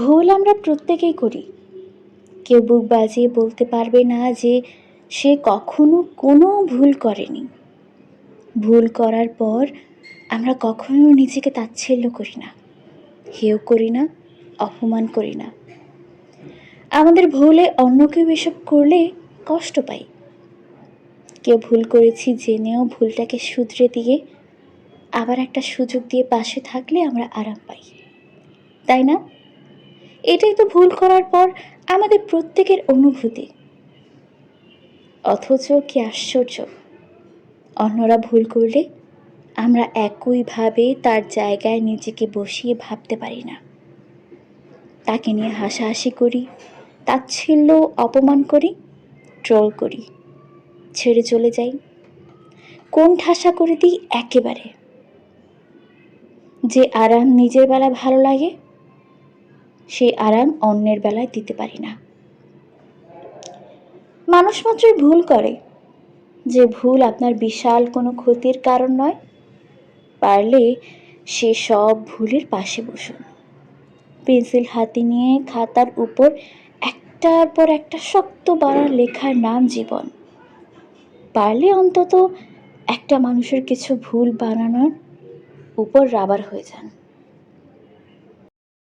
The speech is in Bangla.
ভুল আমরা প্রত্যেকেই করি। কেউ বুক বাজিয়ে বলতে পারবে না যে সে কখনো কোনো ভুল করেনি। ভুল করার পর আমরা কখনো নিজেকে তাচ্ছিল্য করি না, হেয় করি না, অপমান করি না। আমাদের ভুলে অন্য কেউ এসব করলে কষ্ট পাই। কেউ ভুল করেছি জেনেও ভুলটাকে শুধরে দিয়ে আবার একটা সুযোগ দিয়ে পাশে থাকলে আমরা আরাম পাই। তাই না? এটাই তো ভুল করার পর আমাদের প্রত্যেকের অনুভূতি। অথচ কি আশ্চর্য। অন্যরা ভুল করলে আমরা একইভাবে তার জায়গায় নিজেকে বসিয়ে ভাবতে পারি না। তাকে নিয়ে হাসাহাসি করি, তাচ্ছিল্য অপমান করি, ট্রল করি, ছেড়ে চলে যাই, কোন ঠাসা করে দিই একেবারে। যে আরাম নিজের বেলা ভালো লাগে সেই আরাম অন্যের বেলায় দিতে পারি না। মানুষ মাত্রই ভুল করে। যে ভুল আপনার বিশাল কোনো ক্ষতির কারণ নয়, পারলে সে সব ভুলের পাশে বসুন। পেন্সিল হাতে নিয়ে খাতার উপর একটার পর একটা শক্ত বাড়া লেখার নাম জীবন। পারলে অন্তত একটা মানুষের কিছু ভুল বানানোর উপর রাবার হয়ে যান।